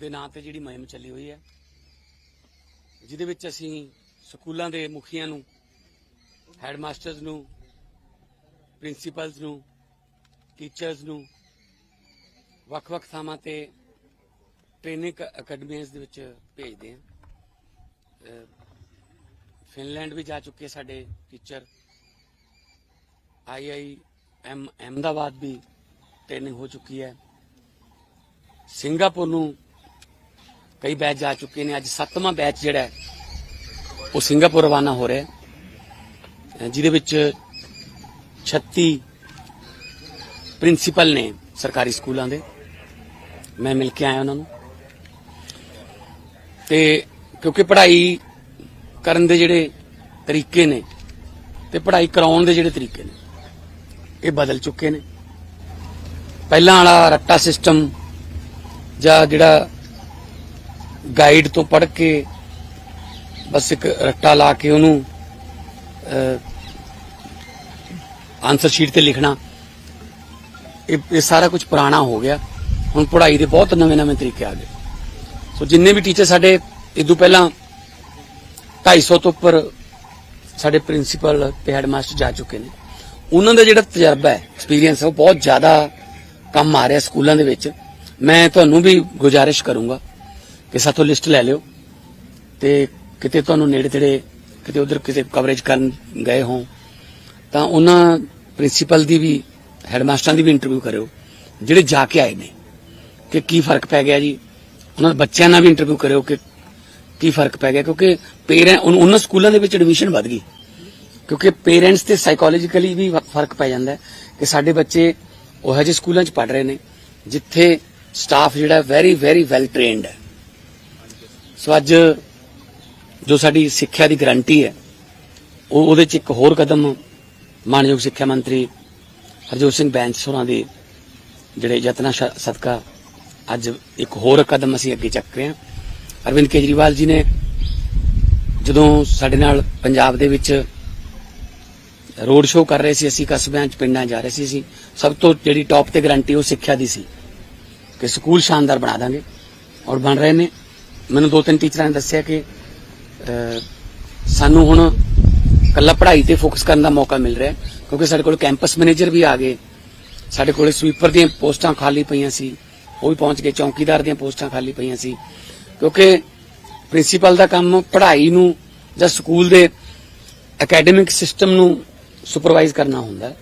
ਦੇ ਨਾਂ ਤੇ ਜਿਹੜੀ ਮੁਹਿੰਮ ਚੱਲੀ ਹੋਈ ਹੈ, ਜਿਹਦੇ ਵਿੱਚ ਅਸੀਂ ਸਕੂਲਾਂ ਦੇ ਮੁਖੀਆਂ ਨੂੰ ਹੈਡਮਾਸਟਰਸ ਨੂੰ ਪ੍ਰਿੰਸੀਪਲਸ ਨੂੰ ਟੀਚਰਸ ਨੂੰ ਵੱਖ-ਵੱਖ ਥਾਵਾਂ ਤੇ ਟ੍ਰੇਨਿੰਗ ਅਕੈਡਮੀਆਂ ਦੇ ਵਿੱਚ ਭੇਜਦੇ ਹਾਂ। ਫਿਨਲੈਂਡ ਵੀ ਜਾ ਚੁੱਕੇ ਸਾਡੇ teacher I I M Ahmedabad we training ਹੋ ਚੁੱਕੀ ਹੈ। ਸਿੰਗਾਪੁਰ ਨੂੰ ਕਈ ਬੈਚ ਜਾ ਚੁੱਕੇ ਨੇ, ਅੱਜ ਸੱਤਵਾਂ ਬੈਚ ਜਿਹੜਾ ਹੈ, ਉਹ ਸਿੰਗਾਪੁਰ ਰਵਾਨਾ ਹੋ ਰਿਹਾ ਹੈ। ਜਿਹਦੇ ਵਿੱਚ 36 ਪ੍ਰਿੰਸੀਪਲ ਨੇ ਸਰਕਾਰੀ ਸਕੂਲਾਂ ਦੇ। ਮੈਂ ਮਿਲ ਕੇ ਆਇਆ ਉਹਨਾਂ ਨੂੰ। ਤੇ ਕਿਉਂਕਿ ਪੜ੍ਹਾਈ ਕਰਨ ਦੇ ਜਿਹੜੇ ਤਰੀਕੇ ਨੇ ਤੇ ਪੜ੍ਹਾਈ ਕਰਾਉਣ ਦੇ ਜਿਹੜੇ ਤਰੀਕੇ ਨੇ, ਇਹ ਬਦਲ ਚੁੱਕੇ ਨੇ। ਪਹਿਲਾਂ ਵਾਲਾ ਰੱਟਾ ਸਿਸਟਮ ਜਾਂ ਜਿਹੜਾ ਗਾਈਡ ਤੋਂ ਪੜ੍ਹ ਕੇ ਬਸ ਇੱਕ ਰੱਟਾ ਲਾ ਕੇ ਉਹਨੂੰ ਆਨਸਰ ਸ਼ੀਟ ਤੇ ਲਿਖਣਾ। ਇਹ ਇਹ ਸਾਰਾ ਕੁਝ ਪੁਰਾਣਾ ਹੋ ਗਿਆ। ਹੁਣ ਪੜ੍ਹਾਈ ਦੇ ਬਹੁਤ ਨਵੇਂ-ਨਵੇਂ ਤਰੀਕੇ ਆ ਗਏ। ਸੋ ਜਿੰਨੇ ਵੀ ਟੀਚਰ ਸਾਡੇ ਇਦੋਂ ਪਹਿਲਾਂ 250 ਤੋਂ ਉੱਪਰ ਸਾਡੇ ਪ੍ਰਿੰਸੀਪਲ ਤੇ ਹੈਡਮਾਸਟਰ ਜਾ ਚੁੱਕੇ ਨੇ। ਉਹਨਾਂ ਦਾ ਜਿਹੜਾ ਤਜਰਬਾ ਹੈ ਐਕਸਪੀਰੀਅੰਸ ਹੈ, ਉਹ ਬਹੁਤ ਜ਼ਿਆਦਾ ਕੰਮ ਆ ਰਿਹਾ ਸਕੂਲਾਂ ਦੇ ਵਿੱਚ। ਮੈਂ ਤੁਹਾਨੂੰ ਵੀ ਗੁਜ਼ਾਰਿਸ਼ ਕਰੂੰਗਾ ਕਿ ਸਾਥੋਂ ਲਿਸਟ ਲੈ ਲਿਓ ਤੇ ਕਿਤੇ ਤੁਹਾਨੂੰ ਨੇੜੇ ਤੇੜੇ ਕਿਤੇ ਉਧਰ ਕਿਤੇ ਕਵਰੇਜ ਕਰਨ ਗਏ ਹੋ ਤਾਂ ਉਹਨਾਂ ਪ੍ਰਿੰਸੀਪਲ ਦੀ ਵੀ ਹੈਡਮਾਸਟਰਾਂ ਦੀ ਵੀ ਇੰਟਰਵਿਊ ਕਰਿਓ, ਜਿਹੜੇ ਜਾ ਕੇ ਆਏ ਨੇ, ਕਿ ਕੀ ਫ਼ਰਕ ਪੈ ਗਿਆ ਜੀ? ਉਹਨਾਂ ਦੇ ਬੱਚਿਆਂ ਨਾਲ ਵੀ ਇੰਟਰਵਿਊ ਕਰਿਓ ਕਿ ਕੀ ਫ਼ਰਕ ਪੈ ਗਿਆ? ਕਿਉਂਕਿ ਪੇਰੈਂਟ ਉਹਨਾਂ ਸਕੂਲਾਂ ਦੇ ਵਿੱਚ ਐਡਮਿਸ਼ਨ ਵਧ ਗਈ। ਕਿਉਂਕਿ ਪੇਰੈਂਟਸ ਤੇ ਸਾਈਕੋਲੋਜੀਕਲੀ ਵੀ ਫ਼ਰਕ ਪੈ ਜਾਂਦਾ ਕਿ ਸਾਡੇ ਬੱਚੇ ਉਹ ਜਿਹੇ ਸਕੂਲਾਂ 'ਚ ਪੜ ਰਹੇ ਨੇ, ਜਿੱਥੇ ਸਟਾਫ ਜਿਹੜਾ ਵੈਰੀ ਵੈਰੀ ਵੈਲ ਟ੍ਰੇਨਡ ਹੈ। ਸੋ ਅੱਜ ਜੋ ਸਾਡੀ ਸਿੱਖਿਆ ਦੀ ਗਾਰੰਟੀ ਹੈ, ਉਹ ਉਹਦੇ 'ਚ ਇੱਕ ਹੋਰ ਕਦਮ ਮਾਨਯੋਗ ਸਿੱਖਿਆ ਮੰਤਰੀ ਹਰਜੋਤ ਸਿੰਘ ਬੈਂਸ ਹੋਰਾਂ ਦੇ ਜਿਹੜੇ ਯਤਨਾਂ ਸਦਕਾ ਅੱਜ ਇੱਕ ਹੋਰ ਕਦਮ ਅਸੀਂ ਅੱਗੇ ਚੱਕ ਰਹੇ ਹਾਂ। ਅਰਵਿੰਦ ਕੇਜਰੀਵਾਲ ਜੀ ਨੇ ਜਦੋਂ ਸਾਡੇ ਨਾਲ ਪੰਜਾਬ ਦੇ ਵਿੱਚ ਰੋਡ ਸ਼ੋਅ ਕਰ ਰਹੇ ਸੀ, ਅਸੀਂ ਕਸਬਿਆਂ 'ਚ, ਪਿੰਡਾਂ ਜਾ ਰਹੇ ਸੀ, ਅਸੀਂ ਸਭ ਤੋਂ ਜਿਹੜੀ ਟੌਪ ਤੇ ਗਾਰੰਟੀ ਉਹ ਸਿੱਖਿਆ ਦੀ ਸੀ ਕਿ ਸਕੂਲ ਸ਼ਾਨਦਾਰ ਬਣਾ ਦਾਂਗੇ ਔਰ ਬਣ ਰਹੇ ਨੇ। ਮੈਨੂੰ ਦੋ ਤਿੰਨ ਟੀਚਰਾਂ ਨੇ ਦੱਸਿਆ ਕਿ ਸਾਨੂੰ ਹੁਣ ਕੱਲਾ ਪੜ੍ਹਾਈ ਤੇ ਫੋਕਸ ਕਰਨ ਦਾ ਮੌਕਾ ਮਿਲ ਰਿਹਾ ਕਿਉਂਕਿ ਸਾਡੇ ਕੋਲ ਕੈਂਪਸ ਮੈਨੇਜਰ ਵੀ ਆ ਗਏ। ਸਾਡੇ ਕੋਲ ਸਵੀਪਰ ਦੀਆਂ ਪੋਸਟਾਂ ਖਾਲੀ ਪਈਆਂ ਸੀ, ਉਹ ਵੀ ਪਹੁੰਚ ਗਏ, ਚੌਕੀਦਾਰ ਦੀਆਂ ਪੋਸਟਾਂ ਖਾਲੀ ਪਈਆਂ ਸੀ। ਕਿਉਂਕਿ ਪ੍ਰਿੰਸੀਪਲ ਦਾ ਕੰਮ ਪੜ੍ਹਾਈ ਨੂੰ ਜਾਂ ਸਕੂਲ ਦੇ ਅਕੈਡਮਿਕ ਸਿਸਟਮ ਨੂੰ ਸੁਪਰਵਾਈਜ਼ ਕਰਨਾ ਹੁੰਦਾ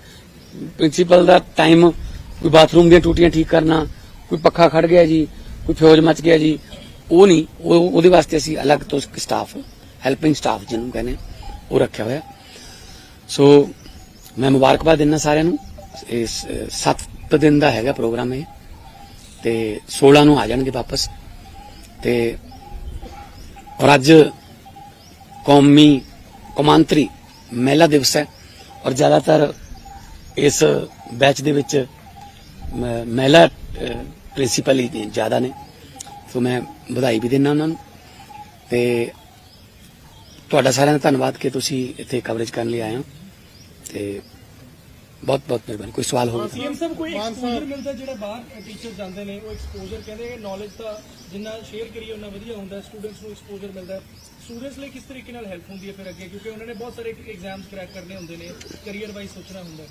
ਪ੍ਰਿੰਸੀਪਲ ਦਾ ਟਾਈਮ ਕੋਈ ਬਾਥਰੂਮ ਦੀਆਂ ਟੂਟੀਆਂ ਠੀਕ ਕਰਨਾ, ਕੋਈ ਪੱਖਾ ਖੜ ਗਿਆ ਜੀ, ਕੋਈ ਫਿਊਜ਼ ਮੱਚ ਗਿਆ ਜੀ ਉਹ ਨਹੀਂ ਉਹ ਉਹਦੇ ਵਾਸਤੇ ਅਸੀਂ ਅਲੱਗ ਤੋਂ ਸਟਾਫ ਹੈਲਪਿੰਗ ਸਟਾਫ ਜਿਹਨੂੰ ਕਹਿੰਦੇ ਉਹ ਰੱਖਿਆ ਹੋਇਆ। ਸੋ ਮੈਂ ਮੁਬਾਰਕਬਾਦ ਦਿੰਦਾ ਸਾਰਿਆਂ ਨੂੰ। ਇਸ 7 ਦਿਨ ਦਾ ਹੈਗਾ ਪ੍ਰੋਗਰਾਮ ਇਹ। ਤੇ 16 ਨੂੰ ਆ ਜਾਣਗੇ ਵਾਪਸ। ਤੇ ਔਰ ਅੱਜ ਕੌਮੀ ਕੌਮਾਂਤਰੀ ਮਹਿਲਾ ਦਿਵਸ ਹੈ। ਔਰ ਜ਼ਿਆਦਾਤਰ ਇਸ ਬੈਚ ਦੇ ਵਿੱਚ ਮਹਿਲਾ ਪ੍ਰਿੰਸੀਪਲ ਹੀ ਨੇ, ਜ਼ਿਆਦਾ ਨੇ। ਸੋ ਮੈਂ ਵਧਾਈ ਵੀ ਦਿੰਦਾ ਉਹਨਾਂ ਨੂੰ। ਤੇ ਤੁਹਾਡਾ ਸਾਰਿਆਂ ਦਾ ਧੰਨਵਾਦ ਕਿ ਤੁਸੀਂ ਇੱਥੇ ਕਵਰੇਜ ਕਰਨ ਲਈ ਆਏ ਹੋ। ਤੇ ਬਹੁਤ ਬਹੁਤ ਮਿਹਰਬਾਨੀ। ਕੋਈ ਸਵਾਲ ਹੋਵੇ ਤਾਂ। ਸੀਐਮ ਸਾਹਿਬ ਕੋਈ ਐਕਸਪੋਜ਼ਰ ਮਿਲਦਾ ਜਿਹੜਾ ਬਾਹਰ ਟੀਚਰ ਜਾਂਦੇ ਨੇ ਉਹ ਐਕਸਪੋਜ਼ਰ ਕਹਿੰਦੇ ਨੌਲੇਜ ਤਾਂ ਜਿੰਨਾ ਸ਼ੇਅਰ ਕਰੀਏ ਉਹਨਾਂ ਵਧੀਆ ਹੁੰਦਾ ਸਟੂਡੈਂਟਸ ਨੂੰ ਐਕਸਪੋਜ਼ਰ ਮਿਲਦਾ ਸਟੂਡੈਂਟਸ ਲਈ ਕਿਸ ਤਰੀਕੇ ਨਾਲ ਹੈਲਪ ਹੁੰਦੀ ਹੈ ਫਿਰ ਅੱਗੇ? ਕਿਉਂਕਿ ਉਹਨਾਂ ਨੇ ਬਹੁਤ ਸਾਰੇ ਐਗਜ਼ਾਮਸ ਕ੍ਰੈਕ ਕਰਨੇ ਹੁੰਦੇ ਨੇ ਕੈਰੀਅਰ ਵਾਈਜ਼ ਸੋਚਣਾ ਹੁੰਦਾ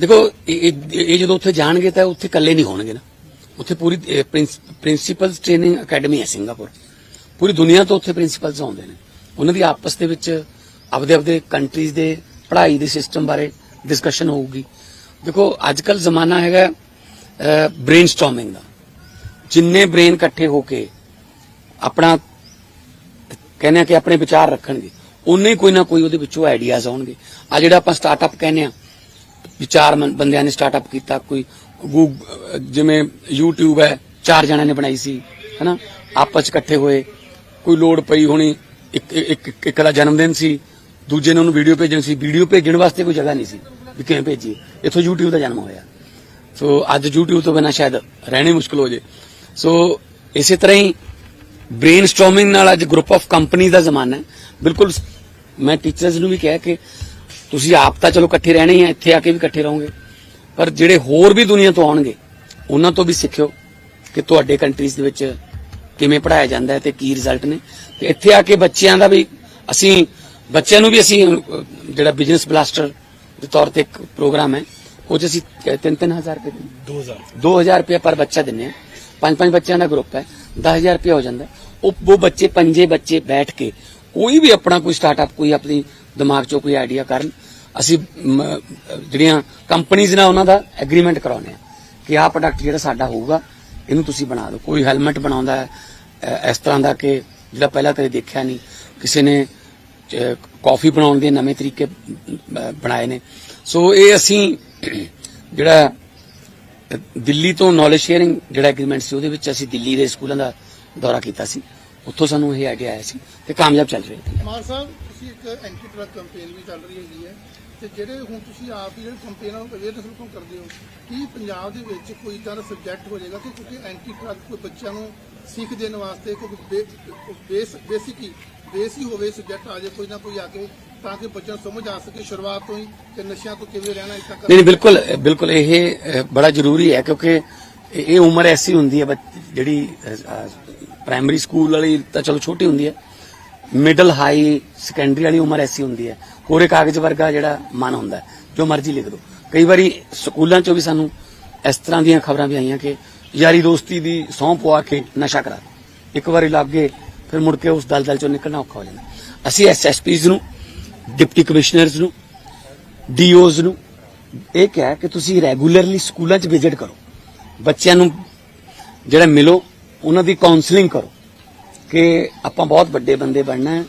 ਦੇਖੋ ਇਹ ਜਦੋਂ ਉੱਥੇ ਜਾਣਗੇ ਤਾਂ ਉੱਥੇ ਇਕੱਲੇ ਨਹੀਂ ਹੋਣਗੇ ਨਾ। ਉੱਥੇ ਪੂਰੀ ਪ੍ਰਿੰਸੀਪਲਸ ਟ੍ਰੇਨਿੰਗ ਅਕੈਡਮੀ ਹੈ ਸਿੰਗਾਪੁਰ। ਪੂਰੀ ਦੁਨੀਆ ਤੋਂ ਉੱਥੇ ਪ੍ਰਿੰਸੀਪਲਸ ਆਉਂਦੇ ਨੇ। ਉਹਨਾਂ ਦੀ ਆਪਸ ਦੇ ਵਿੱਚ ਆਪਦੇ ਆਪਦੇ ਕੰਟਰੀਜ਼ ਦੇ ਪੜ੍ਹਾਈ ਦੇ ਸਿਸਟਮ ਬਾਰੇ ਡਿਸਕਸ਼ਨ ਹੋਊਗੀ। ਦੇਖੋ ਅੱਜ ਕੱਲ ਜ਼ਮਾਨਾ ਹੈਗਾ ਬ੍ਰੇਨਸਟਾਰਮਿੰਗ ਦਾ। ਜਿੰਨੇ ਬ੍ਰੇਨ ਇਕੱਠੇ ਹੋ ਕੇ ਆਪਣਾ ਕਹਿੰਦੇ ਆ ਕਿ ਆਪਣੇ ਵਿਚਾਰ ਰੱਖਣਗੇ ਉਨੇ ਕੋਈ ਨਾ ਕੋਈ ਉਹਦੇ ਵਿੱਚੋਂ ਆਈਡੀਆਜ਼ ਆਉਣਗੇ। ਆ ਜਿਹੜਾ ਆਪਾਂ ਸਟਾਰਟਅਪ ਕਹਿੰਦੇ ਆ, ਵਿਚਾਰ ਬੰਦਿਆਂ ਨੇ ਸਟਾਰਟਅਪ ਕੀਤਾ, ਕੋਈ ਜਿਵੇਂ YouTube ਹੈ, ਚਾਰ ਜਣਿਆਂ ਨੇ ਬਣਾਈ ਸੀ, ਹਨਾ? ਆਪਸ 'ਚ ਇਕੱਠੇ ਹੋਏ, ਕੋਈ ਲੋੜ ਪਈ ਹੋਣੀ, ਇੱਕ ਇੱਕ ਇੱਕ- ਦਾ ਜਨਮ ਦਿਨ ਸੀ, ਦੂਜੇ ਨੇ ਉਹਨੂੰ ਵੀਡੀਓ ਭੇਜਣੀ ਸੀ ਵੀਡੀਓ ਭੇਜਣ ਵਾਸਤੇ ਕੋਈ ਜਗ੍ਹਾ ਨਹੀਂ ਸੀ, ਵੀ ਕਿਵੇਂ ਭੇਜੀ ਇੱਥੋਂ YouTube ਦਾ ਜਨਮ ਹੋਇਆ। ਸੋ ਅੱਜ YouTube ਤੋਂ ਬਿਨਾਂ ਸ਼ਾਇਦ ਰਹਿਣੀ ਮੁਸ਼ਕਲ ਹੋ ਜੇ। ਸੋ ਇਸੇ ਤਰ੍ਹਾਂ ਹੀ ਬ੍ਰੇਨਸਟਾਰਮਿੰਗ ਨਾਲ ਅੱਜ ਗਰੁੱਪ ਆਫ ਕੰਪਨੀ ਦਾ ਜ਼ਮਾਨਾ ਹੈ। ਬਿਲਕੁਲ ਮੈਂ ਟੀਚਰਸ ਨੂੰ ਵੀ ਕਿਹਾ ਕਿ ਤੁਸੀਂ ਆਪ ਤਾਂ ਚਲੋ ਇਕੱਠੇ ਰਹਿਣੇ ਹੀ ਆ, ਇੱਥੇ ਆ ਕੇ ਵੀ ਇਕੱਠੇ ਰਹੋਗੇ। ਪਰ ਜਿਹੜੇ ਹੋਰ ਵੀ ਦੁਨੀਆ ਤੋਂ ਆਉਣਗੇ ਉਹਨਾਂ ਤੋਂ ਵੀ ਸਿੱਖਿਓ ਕਿ ਤੁਹਾਡੇ ਕੰਟਰੀਜ਼ ਦੇ ਵਿੱਚ ਕਿਵੇਂ ਪੜਾਇਆ ਜਾਂਦਾ ਹੈ ਤੇ ਕੀ ਰਿਜ਼ਲਟ ਨੇ। ਤੇ ਇੱਥੇ ਆ ਕੇ ਬੱਚਿਆਂ ਦਾ ਵੀ ਅਸੀਂ ਬੱਚਿਆਂ ਨੂੰ ਵੀ ਅਸੀਂ ਜਿਹੜਾ ਬਿਜ਼ਨਸ ਬਲਾਸਟਰ ਦੇ ਤੌਰ ਤੇ ਇੱਕ ਪ੍ਰੋਗਰਾਮ ਹੈ ਉਹ 'ਚ ਅਸੀਂ 3-3000 ਰੁਪਏ ਦਿੰਦੇ 2000 2000 ਰੁਪਏ ਪਰ ਬੱਚਾ ਦਿੰਨੇ ਆ ਪੰਜ ਪੰਜ ਬੱਚਿਆਂ ਦਾ ਗਰੁੱਪ ਹੈ 10000 ਰੁਪਏ ਹੋ ਜਾਂਦਾ। ਉਹ ਉਹ ਬੱਚੇ ਪੰਜੇ ਬੱਚੇ ਬੈਠ ਕੇ ਕੋਈ ਵੀ ਆਪਣਾ ਕੋਈ ਸਟਾਰਟਅਪ ਕੋਈ ਆਪਣੀ ਦਿਮਾਗ 'ਚੋਂ ਕੋਈ ਆਈਡੀਆ ਕਰਨ ਅਸੀਂ ਜਿਹੜੀਆਂ ਕੰਪਨੀਆਂ ਨਾਲ ਉਹਨਾਂ ਦਾ ਐਗਰੀਮੈਂਟ ਕਰਾਉਨੇ ਆ ਕਿ ਆਹ ਪ੍ਰੋਡਕਟ ਜਿਹੜਾ ਸਾਡਾ ਹੋਊਗਾ ਇਹਨੂੰ ਤੁਸੀਂ ਬਣਾ ਦਿਓ। ਕੋਈ ਹੈਲਮਟ ਬਣਾਉਂਦਾ ਹੈ ਇਸ ਤਰ੍ਹਾਂ ਦਾ ਕਿ ਜਿਹੜਾ ਪਹਿਲਾਂ ਕਦੇ ਦੇਖਿਆ ਨਹੀਂ ਕਿਸੇ ਨੇ ਅ, ਕਾਫੀ ਬਣਾਉਣ ਦੇ ਨਵੇਂ ਤਰੀਕੇ ਬਣਾਏ ਨੇ। ਸੋ ਇਹ ਅਸੀਂ ਜਿਹੜਾ ਦਿੱਲੀ ਤੋਂ ਨੌਲੇਜ ਸ਼ੇਅਰਿੰਗ ਜਿਹੜਾ ਐਗਰੀਮੈਂਟ ਸੀ ਉਹਦੇ ਵਿੱਚ ਅਸੀਂ ਦਿੱਲੀ ਦੇ ਸਕੂਲਾਂ ਦਾ ਦੌਰਾ ਕੀਤਾ ਸੀ। ਉੱਥੋਂ ਸਾਨੂੰ ਇਹ ਆਈਡੀਆ ਆਇਆ ਸੀ ਤੇ ਕਾਮਯਾਬ ਚੱਲ ਰਹੇ ਸੀ ਮਾਨ ਸਾਹਿਬ ਤੁਸੀਂ ਇੱਕ ਐਂਟੀ ਡਰਗ ਕੈਂਪੇਨ ਵੀ ਚੱਲ ਰਹੀ ਹੈਗੀ ਹੈ ਤੇ ਜਿਹੜੇ ਹੁਣ ਤੁਸੀਂ ਆਪ ਹੀ ਜਿਹੜੇ ਕੈਂਪੇਨ ਅਵੇਅਰਨੈਸ ਲੋਕਾਂ ਨੂੰ ਕਰਦੇ ਹੋ ਕੀ ਪੰਜਾਬ ਦੇ ਵਿੱਚ ਕੋਈ ਇਦਾਂ ਦਾ ਸਬਜੈਕਟ ਹੋ ਜਾਏਗਾ ਕਿ ਕਿਉਂਕਿ ਐਂਟੀ ਡਰਗ ਕੋਈ ਬੱਚਿਆਂ ਨੂੰ ਸਿੱਖ ਦੇਣ ਵਾਸਤੇ ਕੋਈ ਬੇਸ ਬੇਸਿਕ ਹੀ ਬੇਸ ਹੀ ਹੋਵੇ ਸਬਜੈਕਟ ਆ ਜਾਏ ਕੋਈ ਨਾ ਕੋਈ ਆ ਕੇ ਤਾਂ ਕਿ ਬੱਚਿਆਂ ਨੂੰ ਸਮਝ ਆ ਸਕੇ ਸ਼ੁਰੂਆਤ ਤੋਂ ਹੀ ਕਿ ਨਸ਼ਿਆਂ ਤੋਂ ਕਿਵੇਂ ਰਹਿਣਾ ਇਸ ਤੱਕ ਨਹੀਂ ਬਿਲਕੁਲ ਬਿਲਕੁਲ ਇਹ ਬੜਾ ਜ਼ਰੂਰੀ ਹੈ ਕਿਉਂਕਿ ਇਹ ਉਮਰ ਐਸੀ ਹੁੰਦੀ ਹੈ ਜਿਹੜੀ ਪ੍ਰਾਇਮਰੀ ਸਕੂਲ ਵਾਲੀ ਤਾਂ ਚਲੋ ਛੋਟੀ ਹੁੰਦੀ ਹੈ। ਮਿਡਲ ਹਾਈ ਸੈਕੰਡਰੀ ਵਾਲੀ ਉਮਰ ਐਸੀ ਹੁੰਦੀ ਹੈ। ਕੋਰੇ ਕਾਗਜ਼ ਵਰਗਾ ਜਿਹੜਾ ਮਨ ਹੁੰਦਾ ਜੋ ਮਰਜ਼ੀ ਲਿਖ ਦਿਓ ਕਈ ਵਾਰੀ ਸਕੂਲਾਂ 'ਚੋਂ ਵੀ ਸਾਨੂੰ ਇਸ ਤਰ੍ਹਾਂ ਦੀਆਂ ਖਬਰਾਂ ਵੀ ਆਈਆਂ ਕਿ ਯਾਰੀ ਦੋਸਤੀ ਦੀ ਸਹੁੰ ਪਵਾ ਕੇ ਨਸ਼ਾ ਕਰਾ ਦਿਓ। ਇੱਕ ਵਾਰੀ ਲੱਗ ਗਏ, ਫਿਰ ਮੁੜ ਕੇ ਉਸ ਦਲਦਲ 'ਚੋਂ ਨਿਕਲਣਾ ਔਖਾ ਹੋ ਜਾਂਦਾ। ਅਸੀਂ ਐਸਐਸਪੀਜ਼ ਨੂੰ, ਡਿਪਟੀ ਕਮਿਸ਼ਨਰਸ ਨੂੰ ਡੀਓਜ਼ ਨੂੰ ਇਹ ਕਿਹਾ ਕਿ ਤੁਸੀਂ ਰੈਗੂਲਰਲੀ ਸਕੂਲਾਂ 'ਚ ਵਿਜ਼ਿਟ ਕਰੋ। ਬੱਚਿਆਂ ਨੂੰ ਜਿਹੜਾ ਮਿਲੋ ਉਹਨਾਂ ਦੀ ਕਾਉਂਸਲਿੰਗ ਕਰੋ ਕਿ ਆਪਾਂ ਬਹੁਤ ਵੱਡੇ ਬੰਦੇ ਬਣਨਾ ਹੈ।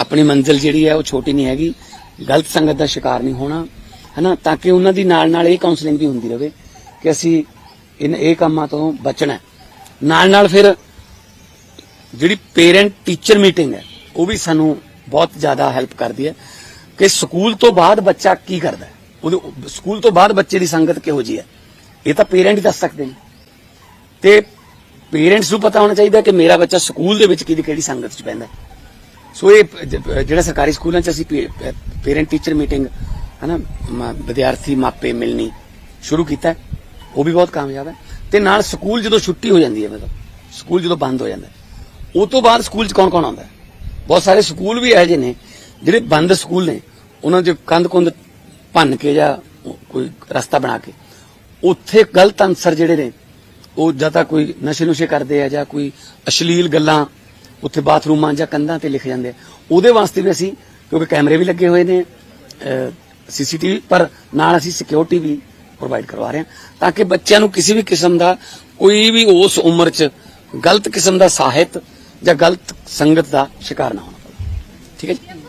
ਆਪਣੀ ਮੰਜ਼ਿਲ ਜਿਹੜੀ ਹੈ ਉਹ ਛੋਟੀ ਨਹੀਂ ਹੈਗੀ। ਗਲਤ ਸੰਗਤ ਦਾ ਸ਼ਿਕਾਰ ਨਹੀਂ ਹੋਣਾ, ਹਨਾ? ਤਾਂ ਕਿ ਉਹਨਾਂ ਦੀ ਨਾਲ ਨਾਲ ਇਹ ਕਾਉਂਸਲਿੰਗ ਵੀ ਹੁੰਦੀ ਰਹੇ ਕਿ ਅਸੀਂ ਇਨ ਇਹ ਕੰਮਾਂ ਤੋਂ ਬਚਣਾ ਨਾਲ ਨਾਲ ਫਿਰ ਜਿਹੜੀ ਪੇਰੈਂਟ ਟੀਚਰ ਮੀਟਿੰਗ ਹੈ, ਉਹ ਵੀ ਸਾਨੂੰ ਬਹੁਤ ਜ਼ਿਆਦਾ ਹੈਲਪ ਕਰਦੀ ਹੈ ਕਿ ਸਕੂਲ ਤੋਂ ਬਾਅਦ ਬੱਚਾ ਕੀ ਕਰਦਾ ਉਹਦੇ ਸਕੂਲ ਤੋਂ ਬਾਅਦ ਬੱਚੇ ਦੀ ਸੰਗਤ ਕਿਹੋ ਜੀ ਹੈ? ਇਹ ਤਾਂ ਪੇਰੈਂਟ ਹੀ ਦੱਸ ਸਕਦੇ ਨੇ। ਤੇ ਪੇਰੈਂਟਸ ਨੂੰ ਪਤਾ ਹੋਣਾ ਚਾਹੀਦਾ ਕਿ ਮੇਰਾ ਬੱਚਾ ਸਕੂਲ ਦੇ ਵਿੱਚ ਕਿਹਦੀ ਕਿਹੜੀ ਸੰਗਤ 'ਚ ਪੈਂਦਾ ਸੋ ਇਹ ਜਿਹੜਾ ਸਰਕਾਰੀ ਸਕੂਲਾਂ 'ਚ ਅਸੀਂ ਪੇਰੈਂਟ ਟੀਚਰ ਮੀਟਿੰਗ ਹਨਾ ਮ- ਵਿਦਿਆਰਥੀ ਮਾਪੇ ਮਿਲਣੀ ਸ਼ੁਰੂ ਕੀਤਾ ਉਹ ਵੀ ਬਹੁਤ ਕਾਮਯਾਬ ਹੈ। ਤੇ ਨਾਲ ਸਕੂਲ ਜਦੋਂ ਛੁੱਟੀ ਹੋ ਜਾਂਦੀ ਹੈ ਮਤਲਬ ਸਕੂਲ ਜਦੋਂ ਬੰਦ ਹੋ ਜਾਂਦਾ ਹੈ, ਉਹ ਤੋਂ ਬਾਅਦ ਸਕੂਲ 'ਚ ਕੌਣ ਕੌਣ ਆਉਂਦਾ ਬਹੁਤ ਸਾਰੇ ਸਕੂਲ ਵੀ ਇਹੋ ਜਿਹੇ ਨੇ ਜਿਹੜੇ ਬੰਦ ਸਕੂਲ ਨੇ ਉਹਨਾਂ 'ਚ ਕੰਧ ਕੁੰਧ ਭੰਨ ਕੇ ਜਾਂ ਕੋਈ ਰਸਤਾ ਬਣਾ ਕੇ ਉੱਥੇ ਗਲਤ ਅਨਸਰ ਜਿਹੜੇ ਨੇ ਉਹ ਜਾਂ ਤਾਂ ਕੋਈ ਨਸ਼ੇ ਨੁਸ਼ੇ ਕਰਦੇ ਆ ਜਾਂ ਕੋਈ ਅਸ਼ਲੀਲ ਗੱਲਾਂ ਉੱਥੇ ਬਾਥਰੂਮਾਂ ਜਾਂ ਕੰਧਾਂ ਤੇ ਲਿਖ ਜਾਂਦੇ ਆ। ਉਹਦੇ ਵਾਸਤੇ ਵੀ ਅਸੀਂ, ਕਿਉਂਕਿ ਕੈਮਰੇ ਵੀ ਲੱਗੇ ਹੋਏ ਨੇ ਸੀਸੀਟੀਵੀ, ਪਰ ਨਾਲ ਅਸੀਂ ਸਿਕਿਉਰਿਟੀ ਵੀ ਪ੍ਰੋਵਾਈਡ ਕਰਵਾ ਰਹੇ ਹਾਂ ਤਾਂ ਕਿ ਬੱਚਿਆਂ ਨੂੰ ਕਿਸੇ ਵੀ ਕਿਸਮ ਦਾ ਕੋਈ ਵੀ ਉਸ ਉਮਰ 'ਚ ਗਲਤ ਕਿਸਮ ਦਾ ਸਾਹਿਤ ਜਾਂ ਗਲਤ ਸੰਗਤ ਦਾ ਸ਼ਿਕਾਰ ਨਾ ਹੋਣਾ। ਪਵੇ ਠੀਕ ਹੈ ਜੀ?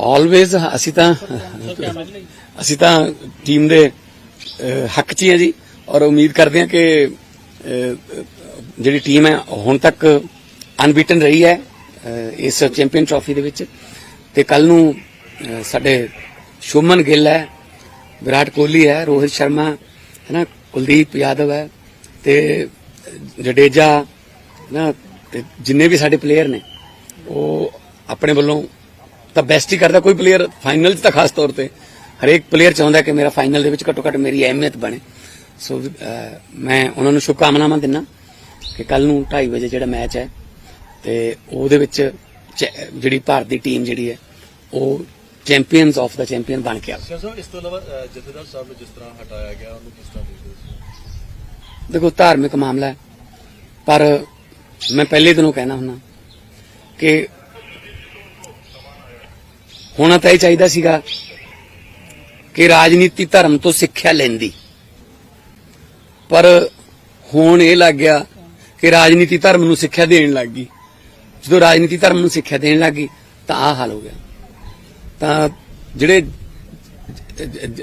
ਆਲਵੇਜ਼ ਅਸੀਂ ਤਾਂ ਅਸੀਂ ਤਾਂ ਟੀਮ ਦੇ ਹੱਕ 'ਚ ਹੀ ਹਾਂ ਜੀ। ਔਰ ਉਮੀਦ ਕਰਦੇ ਹਾਂ ਕਿ ਜਿਹੜੀ ਟੀਮ ਹੈ, ਹੁਣ ਤੱਕ ਅਨਬੀਟਨ ਰਹੀ ਹੈ ਇਸ ਚੈਂਪੀਅਨ ਟਰਾਫੀ ਦੇ ਵਿੱਚ। ਤੇ ਕੱਲ ਨੂੰ ਸਾਡੇ ਸ਼ੁਮਨ ਗਿੱਲ ਹੈ, ਵਿਰਾਟ ਕੋਹਲੀ ਹੈ, ਰੋਹਿਤ ਸ਼ਰਮਾ ਹੈ ਨਾ ਕੁਲਦੀਪ ਯਾਦਵ ਹੈ, ਤੇ ਜਡੇਜਾ ਨਾ ਤੇ ਜਿੰਨੇ ਵੀ ਸਾਡੇ ਪਲੇਅਰ ਨੇ, ਉਹ ਆਪਣੇ ਵੱਲੋਂ ਤਾਂ ਬੈਸਟ ਹੀ ਕਰਦਾ ਕੋਈ ਪਲੇਅਰ ਫਾਈਨਲ 'ਚ ਤਾਂ ਖਾਸ ਤੌਰ ਤੇ। ਹਰੇਕ ਪਲੇਅਰ ਚਾਹੁੰਦਾ ਕਿ ਮੇਰਾ ਫਾਈਨਲ ਦੇ ਵਿੱਚ ਘੱਟੋ ਘੱਟ ਮੇਰੀ ਅਹਿਮੀਅਤ ਬਣੇ। ਸੋ ਮੈਂ ਉਹਨਾਂ ਨੂੰ ਸ਼ੁਭਕਾਮਨਾਵਾਂ ਦਿੰਦਾ ਕਿ ਕੱਲ ਨੂੰ 2:30 ਵਜੇ ਜਿਹੜਾ ਮੈਚ ਹੈ ਤੇ ਉਹਦੇ ਵਿੱਚ ਜਿਹੜੀ ਭਾਰਤ ਦੀ ਟੀਮ ਜਿਹੜੀ ਹੈ ਉਹ ਚੈਂਪੀਅਨਸ ਆਫ ਦਾ ਚੈਂਪੀਅਨ ਬਣ ਕੇ ਆਵੇ। ਸਾਹਿਬ ਇਸ ਤੋਂ ਇਲਾਵਾ ਜਥੇਦਾਰ ਸਾਹਿਬ ਨੂੰ ਜਿਸ ਤਰ੍ਹਾਂ ਹਟਾਇਆ ਗਿਆ ਉਹਨੂੰ ਕਿਸ ਤਰ੍ਹਾਂ ਦੇਖਦੇ ਦੇਖੋ ਧਾਰਮਿਕ ਮਾਮਲਾ ਹੈ ਪਰ ਮੈਂ ਪਹਿਲੇ ਦਿਨੋਂ ਕਹਿਣਾ ਹੁੰਦਾ ਕਿ ਹੋਣਾ ਤਾਂ ਇਹ ਚਾਹੀਦਾ ਸੀਗਾ ਕਿ ਰਾਜਨੀਤੀ ਧਰਮ ਤੋਂ ਸਿੱਖਿਆ ਲੈਂਦੀ। ਪਰ ਹੁਣ ਇਹ ਲੱਗ ਗਿਆ ਕਿ ਰਾਜਨੀਤੀ ਧਰਮ ਨੂੰ ਸਿੱਖਿਆ ਦੇਣ ਲੱਗ ਗਈ। ਜਦੋਂ ਰਾਜਨੀਤੀ ਧਰਮ ਨੂੰ ਸਿੱਖਿਆ ਦੇਣ ਲੱਗ ਗਈ, ਤਾਂ ਆਹ ਹਾਲ ਹੋ ਗਿਆ। ਤਾਂ ਜਿਹੜੇ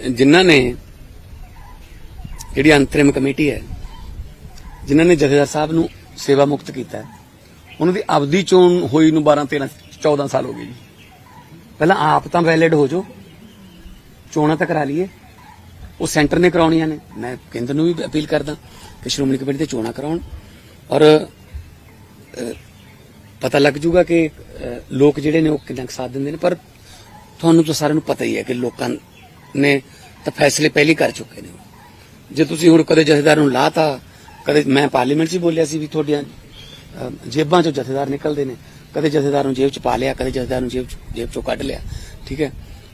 ਜਿਨ੍ਹਾਂ ਨੇ ਜਿਹੜੀ ਅੰਤਰਿਮ ਕਮੇਟੀ ਹੈ, ਜਿਨ੍ਹਾਂ ਨੇ ਜਥੇਦਾਰ ਸਾਹਿਬ ਨੂੰ ਸੇਵਾ ਮੁਕਤ ਕੀਤਾ, ਉਹਨਾਂ ਦੀ ਆਪਦੀ ਚੋਣ ਹੋਈ ਨੂੰ 12 13 14 ਸਾਲ ਹੋ ਗਏ ਜੀ। ਪਹਿਲਾਂ ਆਪ ਤਾਂ ਵੈਲਿਡ ਹੋ ਜਾਓ। ਚੋਣਾਂ ਤਾਂ ਕਰਾ ਲਈਏ। ਉਹ ਸੈਂਟਰ ਨੇ ਕਰਾਉਣੀਆਂ ਨੇ। ਮੈਂ ਕੇਂਦਰ ਨੂੰ ਵੀ ਅਪੀਲ ਕਰਦਾ ਕਿ ਸ਼੍ਰੋਮਣੀ ਕਮੇਟੀ ਤੇ ਚੋਣਾਂ ਕਰਾਉਣ। ਔਰ ਪਤਾ ਲੱਗ ਜੂਗਾ ਕਿ ਲੋਕ ਜਿਹੜੇ ਨੇ ਉਹ ਕਿੰਨਾ ਕੁ ਸਾਥ ਦਿੰਦੇ ਨੇ। ਪਰ ਤੁਹਾਨੂੰ ਤਾਂ ਸਾਰਿਆਂ ਨੂੰ ਪਤਾ ਹੀ ਹੈ ਕਿ ਲੋਕਾਂ ਨੇ ਤਾਂ ਫੈਸਲੇ ਪਹਿਲੀ ਕਰ ਚੁੱਕੇ ਨੇ। ਜੇ ਤੁਸੀਂ ਹੁਣ ਕਦੇ ਜਥੇਦਾਰ ਨੂੰ ਲਾਤਾ, ਕਦੇ ਮੈਂ ਪਾਰਲੀਮੈਂਟ 'ਚ ਹੀ ਬੋਲਿਆ ਸੀ ਵੀ ਤੁਹਾਡੀਆਂ ਜੇਬਾਂ 'ਚੋਂ ਜਥੇਦਾਰ ਨਿਕਲਦੇ ਨੇ। ਕਦੇ ਜਥੇਦਾਰ ਨੂੰ ਜੇਬ 'ਚ ਪਾ ਲਿਆ, ਕਦੇ ਜਥੇਦਾਰ ਨੂੰ ਜੇਬ ਜੇਬ 'ਚੋਂ ਕੱਢ ਲਿਆ, ਠੀਕ ਹੈ?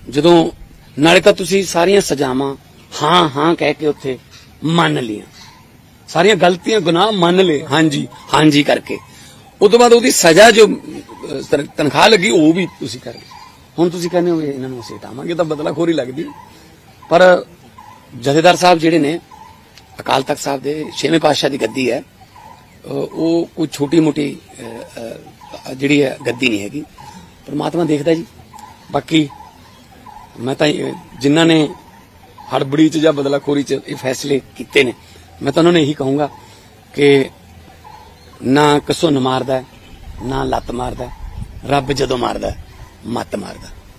ਜਦੋਂ, ਨਾਲੇ ਤਾਂ ਤੁਸੀਂ ਸਾਰੀਆਂ ਸਜ਼ਾਵਾਂ ਹਾਂ ਹਾਂ ਕਹਿ ਕੇ ਉੱਥੇ ਮੰਨ ਲੀਆਂ ਸਾਰੀਆਂ ਗਲਤੀਆਂ, ਗੁਨਾਹ ਮੰਨ ਲਏ, ਹਾਂਜੀ ਹਾਂਜੀ ਕਰਕੇ। ਉਸ ਤੋਂ ਬਾਅਦ ਉਹਦੀ ਸਜ਼ਾ ਜੋ ਤਨਖਾਹ ਲੱਗੀ, ਉਹ ਵੀ ਤੁਸੀਂ ਕਰ ਲਈ ਹੁਣ ਤੁਸੀਂ ਕਹਿੰਦੇ ਹੋ ਇਹਨਾਂ ਨੂੰ ਅਸੀਂ ਹਟਾਵਾਂਗੇ ਤਾਂ ਬਦਲਾ ਖੋਰੀ ਲੱਗਦੀ। ਪਰ ਜਥੇਦਾਰ ਸਾਹਿਬ ਜਿਹੜੇ ਨੇ, ਅਕਾਲ ਤਖਤ ਸਾਹਿਬ ਦੇ ਛੇਵੇਂ ਪਾਤਸ਼ਾਹ ਦੀ ਗੱਦੀ ਹੈ ਉਹ ਕੋਈ ਛੋਟੀ ਮੋਟੀ ਜਿਹੜੀ ਹੈ ਗੱਦੀ ਨਹੀਂ ਹੈਗੀ। ਪਰਮਾਤਮਾ ਦੇਖਦਾ ਜੀ। ਬਾਕੀ ਮੈਂ ਤਾਂ ਜਿਨ੍ਹਾਂ ਨੇ ਹੜਬੜੀ ਚ ਜਾਂ ਬਦਲਾਖੋਰੀ ਚ ਇਹ ਫੈਸਲੇ ਕੀਤੇ ਨੇ, ਮੈਂ ਤਾਂ ਉਹਨਾਂ ਨੂੰ ਇਹੀ ਕਹੂੰਗਾ ਕਿ ਨਾ ਕਸੁੰਨ ਮਾਰਦਾ, ਨਾ ਲੱਤ ਮਾਰਦਾ, ਰੱਬ ਜਦੋਂ ਮਾਰਦਾ, ਮੱਤ ਮਾਰਦਾ।